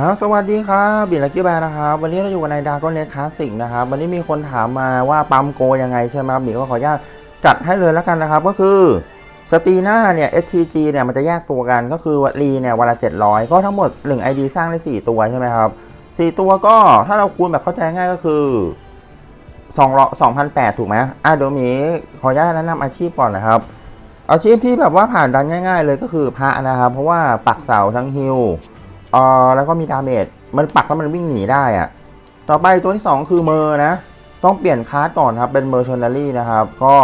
ฮะสวัสดีครับบิลลักกี้แบร์นะครับ วันนี้เราอยู่กันในดาร์กเลสคลาสสิกนะครับ วันนี้มีคนถามมาว่าปั๊มโกยังไงใช่ไหมบิลก็ขออนุญาตจัดให้เลยแล้วกันนะครับ ก็คือสตีน่าเนี่ย STG เนี่ยมันจะแยกตัวกันก็คือวลีเนี่ยวันละ 700 ก็ทั้งหมด 1 ID สร้างได้ 4 ตัวใช่ไหมครับ 4 ตัวก็ถ้าเราคูณแบบเข้าใจง่ายก็คือ2 2,800 ถูกไหมอะเดี๋ยวมีขออนุญาตแนะนำอาชีพก่อนนะครับ อาชีพที่แบบว่าผ่านดันง่าย ๆ เลยก็คือพระนะครับ เพราะว่าปักเสาทั้งฮิล อ่อแล้วก็มีดาเมจมันปักแล้วมันวิ่งหนีได้อะต่อไปตัวที่ 2 คือเมอร์นะ ต้องเปลี่ยนคาร์ดก่อนครับ เป็นเมอร์ชนารี่นะครับ ก็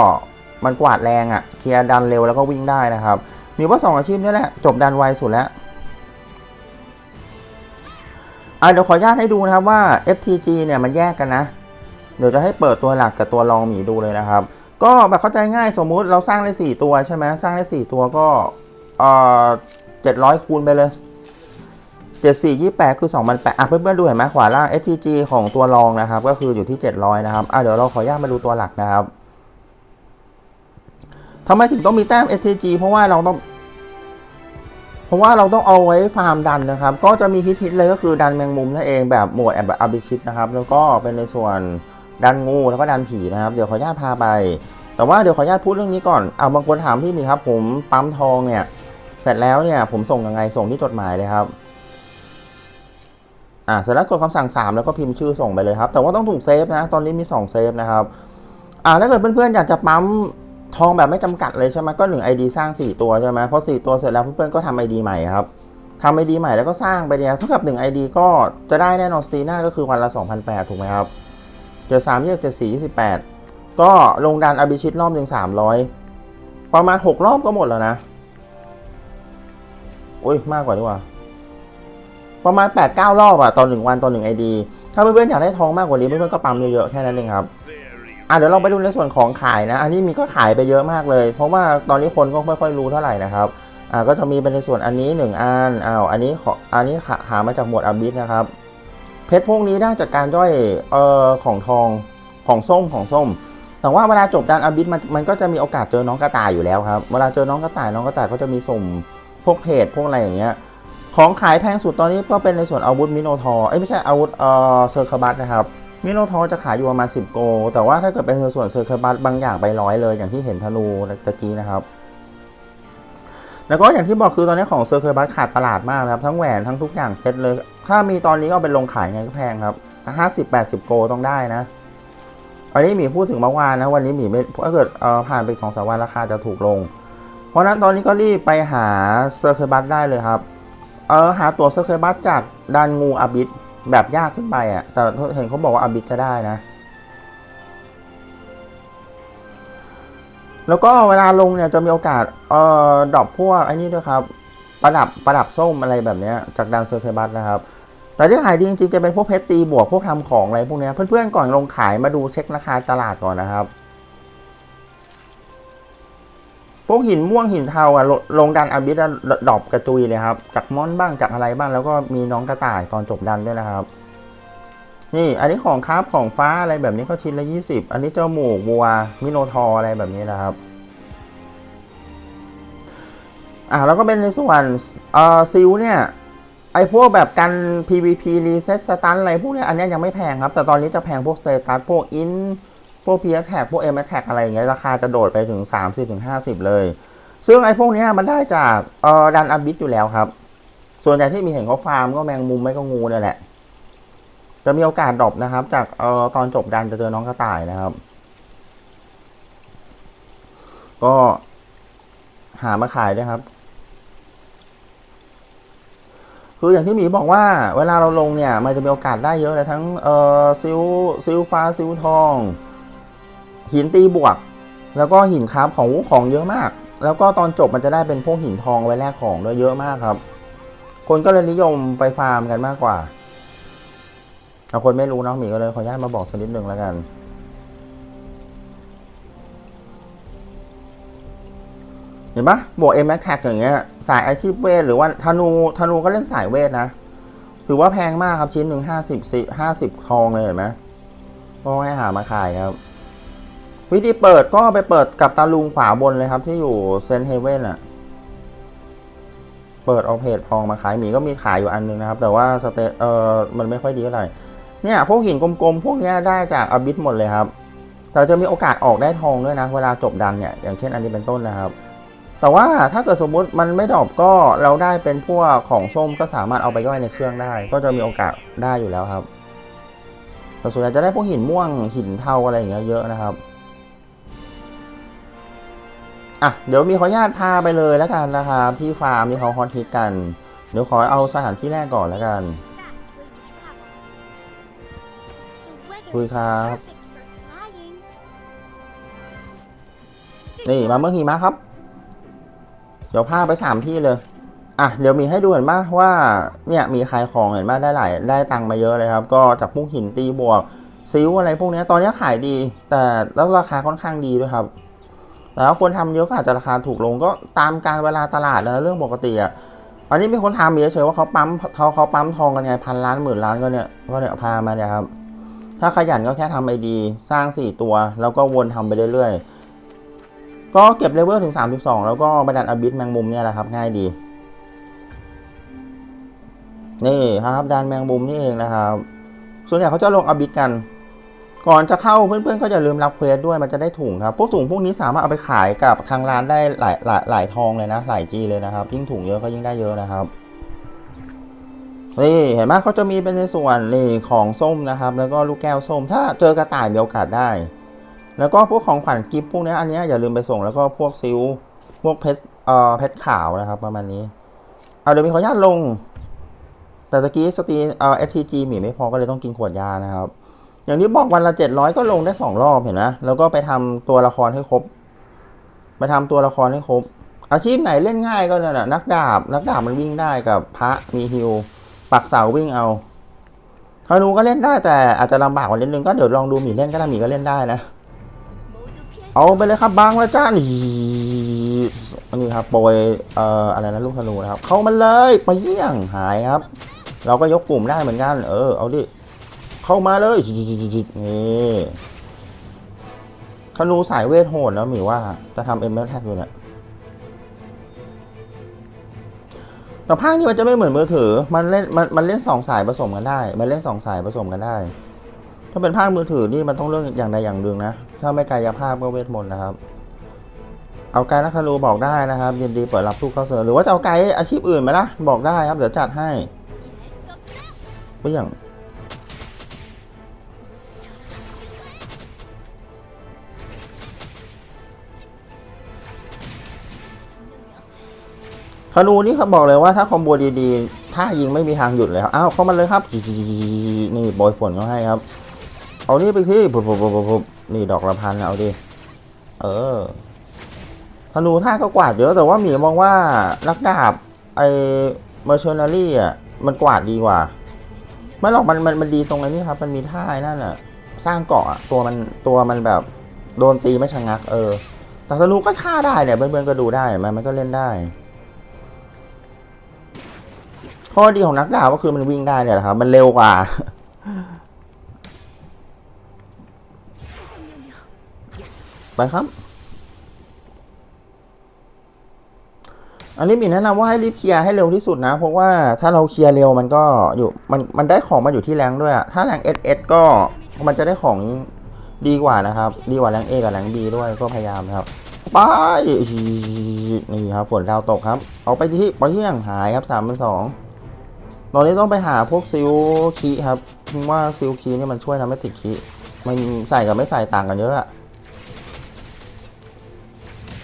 มันกวาดแรงอะ่ะ เคลียร์ดันเร็วแล้วก็วิ่งได้นะครับ มีว่า 2 อาชีพนี่แหละ จบดันไวสุดแล้วอะเดี๋ยวขออนุญาตให้ดูนะครับว่า FTG เนี่ยมันแยกกันนะ เดี๋ยวจะให้เปิดตัวหลักกับตัวรองหมีดูเลยนะครับ ก็แบบเข้าใจง่ายสมมุติเราสร้างได้ 4 ตัวใช่ไหมสร้างได้ 4 ตัวก็เอ่อ700 คูณไปเลย 74 28 คือ 2 0 0อะเพื่อนๆดูเห็นไหมขวาล่าง FTG ของตัวรองนะครับ ก็คืออยู่ที่ 700 นะครับอะเดี๋ยวเราขออนุญาตมาดูตัวหลักนะครับทำไมถึงต้องมีแต้ม FTG เพราะว่าเราต้อง เพราะว่าเราต้องเอาไว้ฟาร์มดันนะครับ ก็จะมีฮิตๆเลยก็คือดันแมงมุมนั่นเองแบบโหมดแบบอาบิชิตนะครับ แล้วก็เป็นในส่วนดันงูแล้วก็ดันผีนะครับ เดี๋ยวขออนุญาตพาไป แต่ว่าเดี๋ยวขออนุญาตพูดเรื่องนี้ก่อน เอาบางคนถามพี่มีครับ ผมปั๊มทองเนี่ย เสร็จแล้วเนี่ยผมส่งยังไงส่งที่จดหมายเลยครับ อ่าเสร็จแล้วกดคำสั่ง 3 แล้วก็พิมพ์ชื่อส่งไปเลยครับ แต่ว่าต้องถูกเซฟนะตอนนี้มี 2 เซฟนะครับอ่าถ้าเกิดเพื่อนๆอยากจะปั๊มทองแบบไม่จำกัดเลยใช่ไหมก็ 1 ID สร้าง 4 ตัวใช่ไหมพอ4ตัวเสร็จแล้วเพื่อนๆก็ทำ ID ใหม่ครับทำ ID ใหม่แล้วก็สร้างไปเนี่ยเท่ากับ 1 ID ก็จะได้แน่นอนสตีน่าก็คือวันละ2,800ถูกไหมครับเจอ3 2 7 4 28ก็ลงดันอบิชิตรอบหนึ่ง300ประมาณ6รอบก็หมดแล้วนะ โอ้ยมากกว่าดีกว่า ประมาณ 8-9 รอบอะต่อ1วันต่อ1 ID ถ้าเพื่อนๆอยากได้ทองมากกว่านี้เพื่อนๆก็ปั๊มเยอะๆแค่นั้นเองครับอะเดี๋ยวเราไปดูในส่วนของขายนะ อันนี้มีก็ขายไปเยอะมากเลย เพราะว่าตอนนี้คนก็ไม่ค่อยรู้เท่าไหร่นะครับอ่าก็จะมีเป็นในส่วนอันนี้ 1อันอ้าวอันนี้ขออันนี้หามาจากหมวดอบิสนะครับ เพชรพวกนี้ได้จากการย่อยเอ่อของทองของส้มของส้ม แต่ว่าเวลาจบการอบิสมันมันก็จะมีโอกาสเจอน้องกระต่ายอยู่แล้วครับ เวลาเจอน้องกระต่ายน้องกระต่ายก็จะมีส่งพวกเพจพวกอะไรอย่างเงี้ย ของขายแพงสุดตอนนี้ก็เป็นในส่วนอาวุธมิโนทอร์เอ้ยไม่ใช่อาวุธเอ่อเซอร์คบัสนะครับมิโนทอร์จะขายอยู่ประมาณ10 โก แต่ว่าถ้าเกิดเป็นในส่วนเซอร์คบัสบางอย่างไปร้อยเลยอย่างที่เห็นธนูตะกี้นะครับ แล้วก็อย่างที่บอกคือตอนนี้ของเซอร์เคบัสขาดตลาดมากนะครับ ทั้งแหวนทั้งทุกอย่างเซ็ตเลย ถ้ามีตอนนี้ก็เป็นลงขายไงก็แพงครับ50 80โกต้องได้นะอันนี้หมีพูดถึงเมื่อวานนะวันนี้หมีไม่ถ้าเกิดผ่านไปสองสามวันราคาจะถูกลง เพราะนั้นตอนนี้ก็รีบไปหาเซอร์เคบัสได้เลยครับ เออหาตัวเซอร์เคบัสจากดันงูอาบิสแบบยากขึ้นไปอะ แต่เห็นเขาบอกว่าอาบิสจะได้นะ แล้วก็เวลาลงเนี่ยจะมีโอกาสเอ่อดรอปพวกไอ้นี่ด้วยครับ ประดับประดับส้มอะไรแบบเนี้ยจากดันเซอร์เคบัสนะครับ แต่ที่ขายดีจริงๆจะเป็นพวกเพชรตีบวกพวกทำของอะไรพวกเนี้ยเพื่อนๆก่อนลงขายมาดูเช็คราคาตลาดก่อนนะครับ พวกหินม่วงหินเทาอะลงดันอาบิสดอปกระจุยเลยครับ จากมอนบ้างจากอะไรบ้างแล้วก็มีน้องกระต่ายตอนจบดันด้วยนะครับ นี่อันนี้ของคราฟของฟ้าอะไรแบบนี้ก็ชิ้นละ 20 อันนี้เจ้าหมูวัวมิโนทอร์อะไรแบบนี้นะครับอ่าแล้วก็เป็นในส่วนเอ่อซิลเนี่ยไอพวกแบบกัน PVP reset สตันอะไรพวกเนี้ยอันนี้ยยังไม่แพงครับ แต่ตอนนี้จะแพงพวกสเตตัสพวกอิน พวก p ี t แท็กพวก m แท็กอะไรอย่างเงี้ยราคาจะโดดไปถึง 30-50 เลย ซึ่งไอ้พวกนี้มันได้จากเอ่อดันอาบิสอยู่แล้วครับ ส่วนใหญ่ที่มีเห็นเขาฟาร์มก็แมงมุมไม่ก็งูเนี่ยแหละ จะมีโอกาสดรอปนะครับ จากเอ่อตอนจบดันจะเจอน้องกระต่ายนะครับ ก็หามาขายด้วยครับ คืออย่างที่หมีบอกว่า เวลาเราลงเนี่ย มันจะมีโอกาสได้เยอะเลยทั้งเอ่อซิลซิลฟ้าซิลทอง หินตีบวก แล้วก็หินคราฟของของเยอะมาก แล้วก็ตอนจบมันจะได้เป็นพวกหินทองไว้แลกของด้วยเยอะมากครับ คนก็เลยนิยมไปฟาร์มกันมากกว่าเอาคนไม่รู้เนาะหมีก็เลยขออนุญาตมาบอกสักนิดหนึ่งแล้วกันเห็นปะบวกเอ็มแม็กแท็กอย่างเงี้ยสายอาชีพเวทหรือว่าธนูธนูก็เล่นสายเวทนะ ถือว่าแพงมากครับชิ้นหนึ่งห้าสิบสิห้าสิบทองเลยเห็นไหมก็ให้หามาขายครับ วิธีเปิดก็ไปเปิดกับตาลุงขวาบนเลยครับที่อยู่เซนเฮเว่นอะเปิดเอาเพจทองมาขายหมีก็มีขายอยู่อันนึงนะครับ แต่ว่าสเตเออมันไม่ค่อยดีเท่าไหร่เนี่ยพวกหินกลมๆ พวกเนี้ยได้จากอบิสหมดเลยครับ แต่จะมีโอกาสออกได้ทองด้วยนะ เวลาจบดันเนี่ยอย่างเช่นอันนี้เป็นต้นนะครับ แต่ว่าถ้าเกิดสมมุติมันไม่ดอปก็เราได้เป็นพวกของส้มก็สามารถเอาไปย่อยในเครื่องได้ ก็จะมีโอกาสได้อยู่แล้วครับแต่ส่วนใหญ่จะได้พวกหินม่วงหินเทาอะไรอย่างเงี้ยเยอะนะครับ อะเดี๋ยวมีขออนุญาตพาไปเลยแล้วกันนะครับที่ฟาร์มที่เขาฮอตฮิตกัน เดี๋ยวขอเอาสถานที่แรกก่อนแล้วกันคุยครับ นี่มาเมื่องหิมะครับ เดี๋ยวพาไปสามที่เลย อะเดี๋ยวมีให้ดูเห็นไหมว่าเนี่ยมีขายของเห็นไหมได้หลายได้ตังค์มาเยอะเลยครับ ก็จากพวกหินตีบวกซิวอะไรพวกเนี้ยตอนนี้ขายดี แต่แล้วราคาค่อนข้างดีด้วยครับ แล้วคนทำเยอะก็อาจจะราคาถูกลงก็ตามการเวลาตลาดนะเรื่องปกติอะอันนี้มีคนทำเยอะเฉยว่าเขาปั๊มเขาเขาปั๊มทองกันไงพันล้านหมื่นล้านก็เนี่ยก็เนี่ยพามาเนี่ยครับถ้าขยันก็แค่ทำไอดีสร้าง 4 ตัว แล้วก็วนทำไปเรื่อยๆ ก็เก็บเลเวลถึง 32 แล้วก็บันดันอบิสแมงมุมเนี่ยแหละครับ ง่ายดี นี่ครับดันแมงมุมนี่เองนะครับ ส่วนใหญ่เขาจะลงอบิสกัน ก่อนจะเข้าเพื่อนๆก็อย่าลืมรับเควสด้วยมันจะได้ถุงครับ พวกถุงพวกนี้สามารถเอาไปขายกับทางร้านได้หลายหลายหลายทองเลยนะ หลายจีเลยนะครับ ยิ่งถุงเยอะก็ยิ่งได้เยอะนะครับนี่เห็นไหมเขาจะมีเป็นในส่วนนี่ของส้มนะครับ แล้วก็ลูกแก้วส้ม ถ้าเจอกระต่ายมีโอกาสได้ แล้วก็พวกของขวัญกิฟต์พวกนี้อันนี้อย่าลืมไปส่งแล้วก็พวกซิลพวกเพชรเอ่อเพชรขาวนะครับประมาณนี้เอาเดี๋ยวมีขออนุญาตลง แต่ตะกี้สตีเอ่อ STG หมีไม่พอก็เลยต้องกินขวดยานะครับ อย่างที่บอกวันละเจ็ดร้อยก็ลงได้สองรอบเห็นไหมแล้วก็ไปทำตัวละครให้ครบ ไปทำตัวละครให้ครบ อาชีพไหนเล่นง่ายก็เนี่ยแหละนักดาบ นักดาบมันวิ่งได้กับพระมีฮิวปักเสาวิ่งเอาธนูก็เล่นได้แต่อาจจะลำบากกว่านิดนึงก็เดี๋ยวลองดูหมีเล่นก็ได้หมีก็เล่นได้นะ เอาไปเลยครับบางแล้วจ้านี่อันนี้ครับโปรยเอ่ออะไรนะลูกธนูนะครับ เข้ามาเลยไปเยี่ยงหายครับ เราก็ยกกลุ่มได้เหมือนกัน เออเอาดิ เข้ามาเลยนี่ธนูสายเวทโหดแล้วหมีว่าจะทำเอ็มเอลแท็กอยู่เนี่ยแต่ภาคนี้มันจะไม่เหมือนมือถือ มันเล่นมันมันเล่นสองสายผสมกันได้ มันเล่นสองสายผสมกันได้ ถ้าเป็นภาคมือถือนี่มันต้องเลือกอย่างใดอย่างหนึ่งนะ ถ้าไม่กายภาพก็เวทมนต์นะครับ เอาไกด์นักธนูบอกได้นะครับยินดีเปิดรับทุกเข้าเสนอหรือว่าจะเอาไกด์อาชีพอื่นไหมล่ะบอกได้ครับเดี๋ยวจัดให้ก็อย่าง ธนูนี่เขาบอกเลยว่าถ้าคอมโบดีๆถ้ายิงไม่มีทางหยุดเลยครับอ้าวเข้ามาเลยครับนี่บอยฝนเขาให้ครับ เอานี่ไปที่ปุ๊บปุ๊บปุ๊บปุบนี่ดอกละพันเอาดิเออธนูท่าก็กวาดเยอะแต่ว่าหมีมองว่านักดาบไอเมอร์เชนารี่อะมันกวาดดีกว่าไม่หรอกมันมันมันดีตรงไอ้นี้ครับ มันมีท่าไอ้นั่นอะสร้างเกาะตัวมันตัวมันแบบโดนตีไม่ชะงัก เออ แต่ธนูก็ฆ่าได้เนี่ยเพื่อนๆก็ดูได้เห็นไหมมันก็เล่นได้ ข้อดีของนักดาบก็คือมันวิ่งได้เนี่ยแหละครับ มันเร็วกว่าไปครับ อันนี้มีแนะนำว่าให้รีบเคลียร์ให้เร็วที่สุดนะ เพราะว่าถ้าเราเคลียร์เร็วมันก็อยู่มันมันได้ของมาอยู่ที่แรงด้วย ถ้าแรง SS ก็มันจะได้ของดีกว่านะครับ ดีกว่าแรง A กับแรง B ด้วยก็พยายามครับไปนี่ครับฝนดาวตกครับ เอาไปที่ไปที่อย่างหายครับสามพันสอง ตอนนี้ต้องไปหาพวกซิลคีครับเพราะว่าซิลคีนี่มันช่วยทำให้ติดคีมันใส่กับไม่ใส่ต่างกันเยอะอะ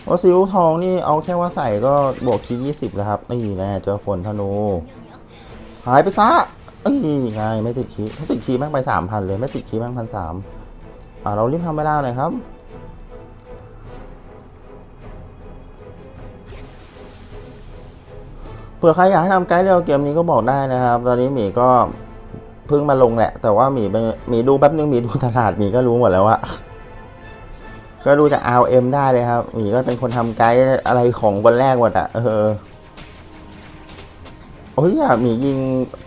ว่าซิลทองนี่เอาแค่ว่าใส่ก็บวกคียี่สิบแล้วครับนี่แน่เจอฝนธนู หายไปซะเอ้ยไงไม่ติดคีถ้าติดคีแม่งไปสามพันเลย ไม่ติดคีแม่งพันสามอ่าเรารีบทำเวลาหน่อยครับ ผื่อใครอยากให้ทำไกด์เร็วเกมนี้ก็บอกได้นะครับ ตอนนี้หมีก็เพิ่งมาลงแหละ แต่ว่าหมีเป็นหมีดูแป๊บนึงหมีดูตลาดหมีก็รู้หมดแล้วว่าก็ดูจาก RM ได้เลยครับหมีก็เป็นคนทำไกด์อะไรของคนแรกหมดอะเออโอ้ยหมียิง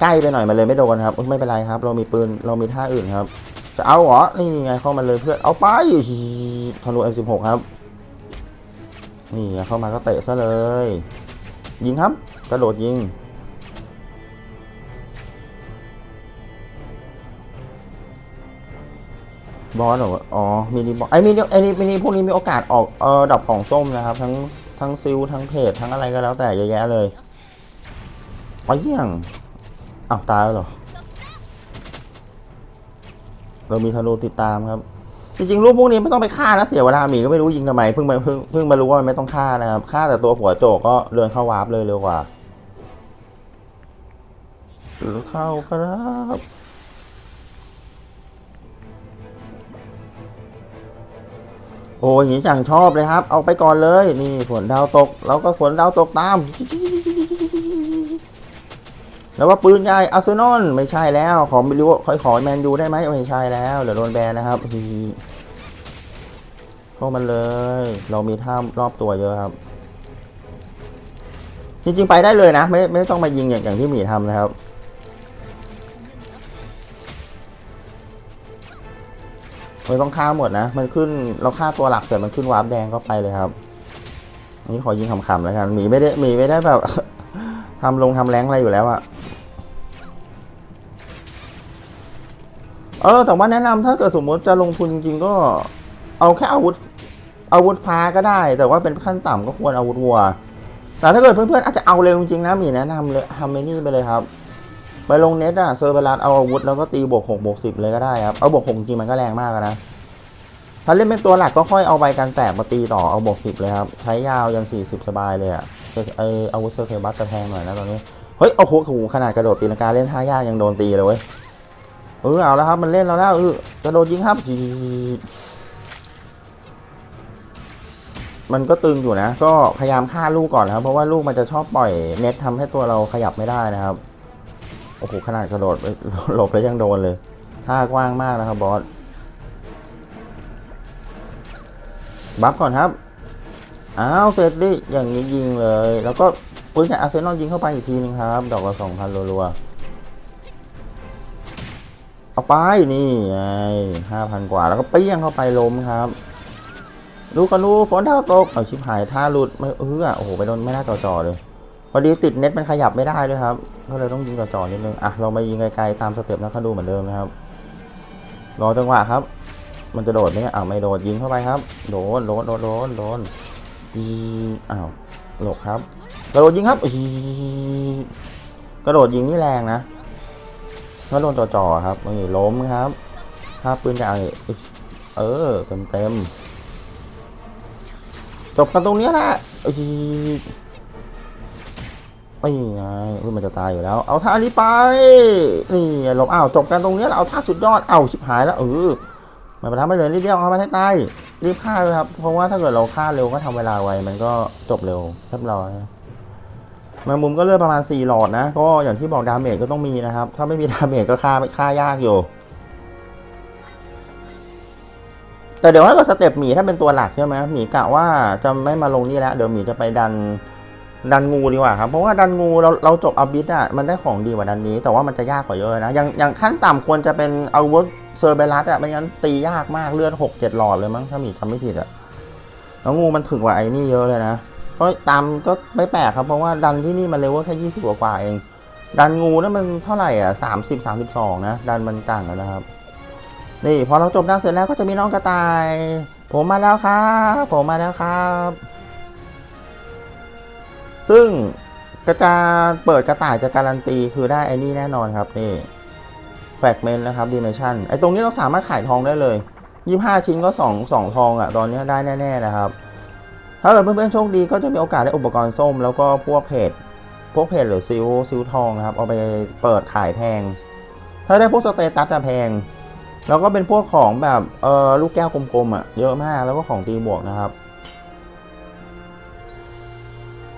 ใกล้ไปหน่อยมันเลยไม่โดนครับไม่เป็นไรครับ เรามีปืนเรามีท่าอื่นครับ จะเอาเหรอนี่ไงเข้ามาเลยเพื่อนเอาไปทะลุ M16 ครับนี่เข้ามาก็เตะซะเลย ยิงครับ กระโดดยิง บอสเหรอ อ๋อ มินิบอสไอ้มินิไอ้นี่มินิพวกนี้มีโอกาสออกเออดอกของส้มนะครับ ทั้งทั้งซิลทั้งเพจทั้งอะไรก็แล้วแต่เยอะแยะเลยไปยี่ยงอ้าวตายแล้วเหรอ เรามีธนูติดตามครับจริงๆรูปพวกนี้ไม่ต้องไปฆ่านะเสียเวลาหมีก็ไม่รู้ยิงทำไมเพิ่งมาเพิ่งเพิ่งมารู้ว่ามันไม่ต้องฆ่านะครับฆ่าแต่ตัวหัวโจกก็เดินเข้าวาร์ปเลยเร็วกว่า หรือเข้าครับโอ้ยอย่างนี้จังชอบเลยครับ เอาไปก่อนเลย นี่ฝนดาวตก เราก็ฝนดาวตกตาม แล้วว่าปืนใหญ่อาร์เซนอลไม่ใช่แล้ว ขอไม่รู้ขอขอแมนยูได้ไหมไม่ใช่แล้วเดี๋ยวโดนแบนนะครับฮีเข้ามันเลย เรามีท่ารอบตัวเยอะครับ จริงๆไปได้เลยนะ ไม่ไม่ต้องมายิงอย่างอย่างที่หมีทำนะครับ ไม่ต้องฆ่าหมดนะ มันขึ้นเราฆ่าตัวหลักเสร็จมันขึ้นวาร์ปแดงก็ไปเลยครับอันนี้ขอยิงขำๆแล้วกันหมีไม่ได้หมีไม่ได้แบบทำลงทำแรงอะไรอยู่แล้วอะเออแต่ว่าแนะนำถ้าเกิดสมมติจะลงทุนจริงๆก็เอาแค่อาวุธอาวุธฟ้าก็ได้ แต่ว่าเป็นขั้นต่ำก็ควรอาวุธวัว แต่ถ้าเกิดเพื่อนๆอาจจะเอาเร็วจริงๆนะมีแนะนำเลยทำไอ้นี่ไปเลยครับ ไปลงเน็ตอะเซอร์เวลัสเอาอาวุธแล้วก็ตีบวกหกบวกสิบเลยก็ได้ครับ เอาบวกหกจริงมันก็แรงมากนะ ถ้าเล่นเป็นตัวหลักก็ค่อยเอาใบกันแตกมาตีต่อเอาบวกสิบเลยครับ ใช้ยาวยันสี่สิบสบายเลยอะไออาวุธเซอร์เคบัสจะแพงหน่อยนะตอนนี้ เฮ้ยโอ้โหโอ้โหขนาดกระโดดตีลังกาเล่นท่ายากยังโดนตีเลยเว้ย เออเอาแล้วครับมันเล่นเราแล้วเออกระโดดยิงครับจีมันก็ตึงอยู่นะ ก็พยายามฆ่าลูกก่อนนะครับ เพราะว่าลูกมันจะชอบปล่อยเน็ตทำให้ตัวเราขยับไม่ได้นะครับ โอ้โหขนาดกระโดดหลบแล้วยังโดนเลยท่ากว้างมากนะครับบอสบัฟก่อนครับอ้าวเสร็จดิอย่างนี้ยิงเลย แล้วก็ปืนจากอาร์เซนอลยิงเข้าไปอีกทีนึงครับ ดอกละสองพันรัวๆเอาไปนี่ไงห้าพันกว่าแล้วก็เปี้ยงเข้าไปล้มครับดูกันดูฝนดาวตกเอาชิบหายท่าหลุดไม่เออโอ้โหไปโดนไม่น่าจ่อๆเลย พอดีติดเน็ตมันขยับไม่ได้ด้วยครับ ก็เลยต้องยิงจ่อๆนิดนึง อะ เรามายิงไกลๆตามสเต็ปนะเขาดูเหมือนเดิมนะครับ รอจังหวะครับ มันจะโดดไหมเนี่ยอ้าวไม่โดดยิงเข้าไปครับ โดน โดน โดน โดน โดนอีอ้าว หลบครับ กระโดดยิงครับอีกระโดดยิงนี่แรงนะก็โดนจ่อๆครับนี่ล้มครับภาปืนจะเอาเออ เต็มเต็มจบกันตรงเนี้ยแหละ นี่ไงอุ้ยมันจะตายอยู่แล้ว เอาท่านี้ไป นี่หลบอ้าวจบกันตรงนี้แหละเอาท่าสุดยอดเอาชิบหายแล้วเออมาประทับไม่เลยรีบเดียวเอามาให้ตายรีบฆ่าเลยครับ เพราะว่าถ้าเกิดเราฆ่าเร็วก็ทำเวลาไวมันก็จบเร็วเรียบร้อยแมงมุมก็เลือดประมาณ 4 หลอดนะ ก็อย่างที่บอกดาเมจก็ต้องมีนะครับ ถ้าไม่มีดาเมจก็ฆ่าฆ่ายากอยู่ แต่เดี๋ยวถ้าเกิดสเต็ปหมีถ้าเป็นตัวหลักใช่ไหมหมีกะว่าจะไม่มาลงนี่แล้วเดี๋ยวหมีจะไปดัน ดันงูดีกว่าครับ เพราะว่าดันงูเราเราจบอาบิสอะมันได้ของดีกว่าดันนี้ แต่ว่ามันจะยากกว่าเยอะนะอย่างอย่างขั้นต่ำควรจะเป็นอาวุธเซอร์เบลัสอะไม่งั้นตียากมากเลือดหกเจ็ดหลอดเลยมั้งถ้ามีจำไม่ผิดอะแล้วงูมันถึกกว่าไอ้นี่เยอะเลยนะก็ตามก็ไม่แปลกครับเพราะว่าดันที่นี่มันเลเวลแค่ยี่สิบกว่าเอง ดันงูนั่นมันเท่าไหร่อะสามสิบสามสิบสองนะดันมันต่างกันนะครับ นี่พอเราจบดันเสร็จแล้วก็จะมีน้องกระต่าย ผมมาแล้วครับ ผมมาแล้วครับ ซึ่งกระจาเปิดกระต่ายจะการันตีคือได้ไอ้นี่แน่นอนครับนี่แฟกเมนนะครับดิเมชันไอ้ตรงนี้เราสามารถขายทองได้เลยยี่ห้าชิ้นก็สองสองทองอะ ตอนนี้ได้แน่ๆนะครับ ถ้าเกิดเพื่อนๆโชคดีก็จะมีโอกาสได้อุปกรณ์ส้ม แล้วก็พวกเพจพวกเพจหรือซิลซิลทองนะครับ เอาไปเปิดขายแพง ถ้าได้พวกสเตตัสจะแพง แล้วก็เป็นพวกของแบบเออลูกแก้วกลมๆอะเยอะมากแล้วก็ของตีบวกนะครับ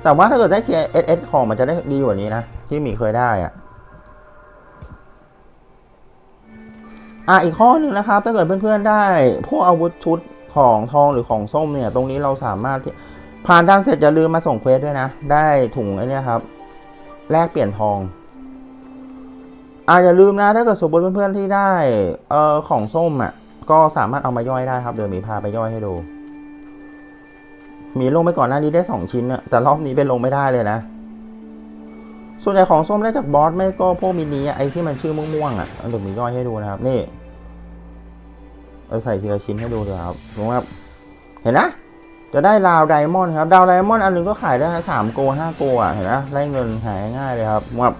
แต่ว่าถ้าเกิดได้ TSS ของมันจะได้ดีกว่านี้นะ ที่มีเคยได้อะอะอีกข้อหนึ่งนะครับ ถ้าเกิดเพื่อนๆได้พวกอาวุธชุดของทองหรือของส้มเนี่ย ตรงนี้เราสามารถที่ผ่านด้านเสร็จอย่าลืมมาส่งเควสด้วยนะ ได้ถุงไอ้นี่ครับ แลกเปลี่ยนทองอ่าอย่าลืมนะถ้าเกิดสมมติเพื่อนๆที่ได้เอ่อของส้มอะก็สามารถเอามาย่อยได้ครับ เดี๋ยวมีพาไปย่อยให้ดู มีลงไปก่อนหน้านี้ได้ 2 ชิ้นอะแต่รอบนี้เป็นลงไม่ได้เลยนะ ส่วนใหญ่ของส้มได้จากบอสไม่ก็พวกมินิไอที่มันชื่อม่วงๆอะเดี๋ยวมีย่อยให้ดูนะครับ นี่เอาใส่ทีละชิ้นให้ดูเลยครับรู้ครับเห็นนะ จะได้ราวไดมอนด์ครับ ดาวไดมอนด์อันหนึงก็ขายได้สามโกห้าโกอะ เห็นนะได้เงินหายง่ายเลยครับแบบ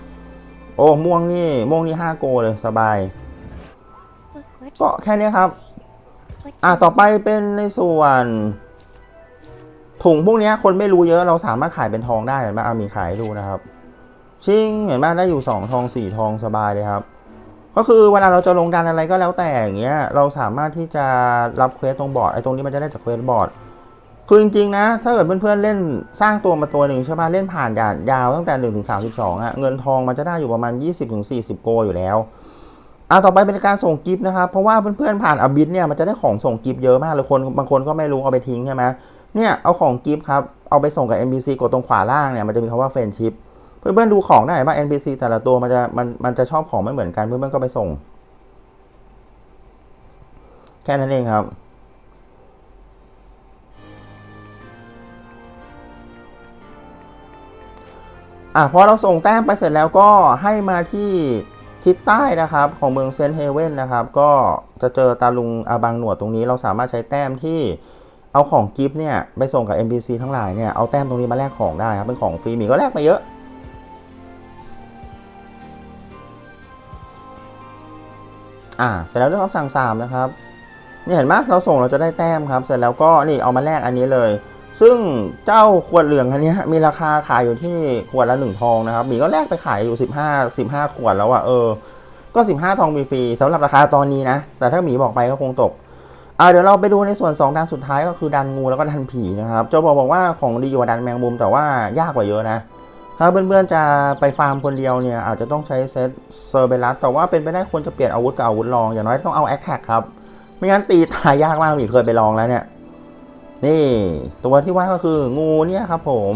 โอ้ ม่วงนี่ ม่วงนี่ห้าโกเลยสบาย ก็แค่นี้ครับ อะ ต่อไปเป็นในส่วน ถุงพวกนี้คนไม่รู้เยอะเราสามารถขายเป็นทองได้เห็นไหมเอามีขายดูนะครับ ชิงเห็นไหมได้อยู่สองทองสี่ทองสบายเลยครับ ก็คือเวลาเราจะลงดันอะไรก็แล้วแต่อย่างเงี้ยเราสามารถที่จะรับเควสตรงบอร์ดไอ้ตรงนี้มันจะได้จากเควสบอร์ดคือจริงๆนะ ถ้าเกิดเพื่อนๆเล่นสร้างตัวมาตัวหนึ่งใช่ไหมเล่นผ่านด่านยาวตั้งแต่1นถึงสาอะเงินทองมันจะได้อยู่ประมาณ 20-40ถึง40โกอยู่แล้วอะต่อไปเป็นการส่งกิฟต์นะครับ เพราะว่าเพื่อนๆผ่านอบิทเนี่ยมันจะได้ของส่งกิฟต์เยอะมากเลยคนบางคนก็ไม่รู้เอาไปทิ้งใช่ไหม เนี่ยเอาของกิฟต์ครับเอาไปส่งกับ NPC กดตรงขวาล่างเนี่ยมันจะมีคำว่าเฟรนชิพเพื่อนๆดูของได้ว่า NPC แต่ละตัวมันจะมันมันจะชอบของไม่เหมือนกันเพื่อนๆก็ไปส่ง แค่นั้นเองครับอะพอเราส่งแต้มไปเสร็จแล้วก็ให้มาที่ทิศใต้นะครับของเมืองเซนเฮเว่นนะครับ ก็จะเจอตาลุงอาบังหนวดตรงนี้เราสามารถใช้แต้มที่ เอาของกิฟต์เนี่ยไปส่งกับ NPC ทั้งหลายเนี่ยเอาแต้มตรงนี้มาแลกของได้ครับเป็นของฟรีหมีก็แลกมาเยอะ อ่าเสร็จแล้วเรื่องคำสั่งสามนะครับนี่เห็นไหมเราส่งเราจะได้แต้มครับ เสร็จแล้วก็นี่เอามาแลกอันนี้เลย ซึ่งเจ้าขวดเหลืองอันนี้มีราคาขายอยู่ที่ขวดละหนึ่งทองนะครับหมีก็แลกไปขายอยู่ 15 15 ขวดแล้วอะเออก็ 15 ทองฟรีๆสำหรับราคาตอนนี้นะแต่ถ้าหมีบอกไปก็คงตก อ่าเดี๋ยวเราไปดูในส่วน 2ดันสุดท้ายก็คือดันงูแล้วก็ดันผีนะครับโจบอกบอกว่าของดีกว่าดันแมงมุมแต่ว่ายากกว่าเยอะนะ ถ้าเพื่อนๆจะไปฟาร์มคนเดียวเนี่ยอาจจะต้องใช้เซตเซอร์เบลัสแต่ว่าเป็นไปได้ควรจะเปลี่ยนอาวุธกับอาวุธรอง อย่างน้อยต้องเอาแอคแท็กครับไม่งั้นตีตายยากมากหมีเคยไปลองแล้วเนี่ย นี่ตัวที่ว่าก็คืองูเนี่ยครับผม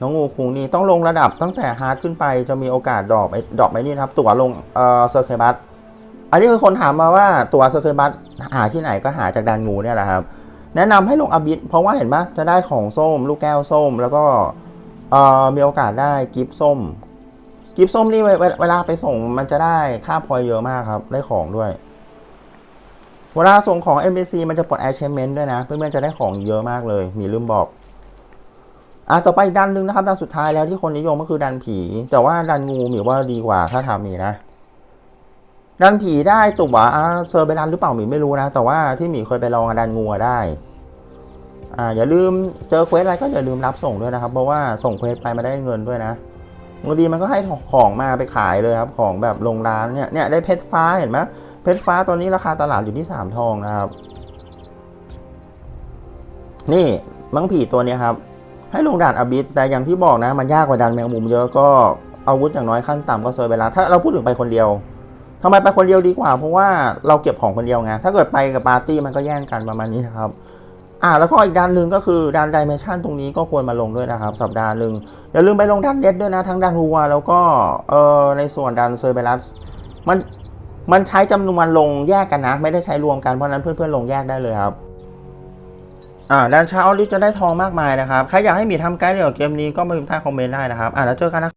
น้องงูคุงนี่ต้องลงระดับตั้งแต่ฮาร์ดขึ้นไปจะมีโอกาสดรอปไอ้ดรอปไอ้นี่นะครับ ตัวลงเอ่อเซอร์เคบัส อันนี้คือคนถามมาว่าตัวเซอร์เคบัสหาที่ไหนก็หาจากดันงูเนี่ยแหละครับ แนะนำให้ลงอบิทเพราะว่าเห็นปะจะได้ของส้ม ลูกแก้วส้ม แล้วก็เอ่อมีโอกาสได้กิฟต์ส้ม กิฟต์ส้มนี่เวลาไปส่งมันจะได้ค่าพอยเยอะมากครับ ได้ของด้วย เวลาส่งของ MBC มันจะปลด achievement ด้วยนะ เพื่อนๆจะได้ของเยอะมากเลย มีลืมบอกอะต่อไปดันหนึ่งนะครับดันสุดท้ายแล้วที่คนนิยมก็คือดันผี แต่ว่าดันงูหมีว่าดีกว่าถ้าทำมีนะ ดันผีได้ตัวอะเซอร์ไปดันหรือเปล่าหมีไม่รู้นะ แต่ว่าที่หมีเคยไปลองดันงูได้อ่าอย่าลืมเจอเควสอะไรก็อย่าลืมรับส่งด้วยนะครับ เพราะว่าส่งเควสไปมาได้เงินด้วยนะบางทีมันก็ให้ของมาไปขายเลยครับ ของแบบลงร้านเนี่ยเนี่ยได้เพชรฟ้าเห็นไหมเพชรฟ้าตอนนี้ราคาตลาดอยู่ที่สามทองนะครับ นี่มังผีตัวนี้ครับ ให้ลงด่านอบิสแต่อย่างที่บอกนะ มันยากกว่าดันแมงมุมเยอะก็อาวุธอย่างน้อยขั้นต่ำก็เซอร์เวลาถ้าเราพูดถึงไปคนเดียว ทำไมไปคนเดียวดีกว่า เพราะว่าเราเก็บของคนเดียวไงถ้าเกิดไปกับปาร์ตี้มันก็แย่งกันประมาณนี้นะครับอ่าแล้วก็อีกด้านหนึ่งก็คือด้านดิเมชันตรงนี้ก็ควรมาลงด้วยนะครับ สัปดาห์หนึ่งอย่าลืมไปลงด้านเด็ดด้วยนะ ทั้งด้านหัวแล้วก็เอ่อในส่วนด้านเซอร์เบลัสมันมันใช้จำนวนลงแยกกันนะ ไม่ได้ใช้รวมกันเพราะนั้นเพื่อนๆลงแยกได้เลยครับอ่าด้านเช้าลิจะได้ทองมากมายนะครับ ใครอยากให้มีทำไกด์เกี่ยวกับเกมนี้ก็มาพิมพ์ใต้คอมเมนต์ได้นะครับอ่าแล้วเจอกันนะ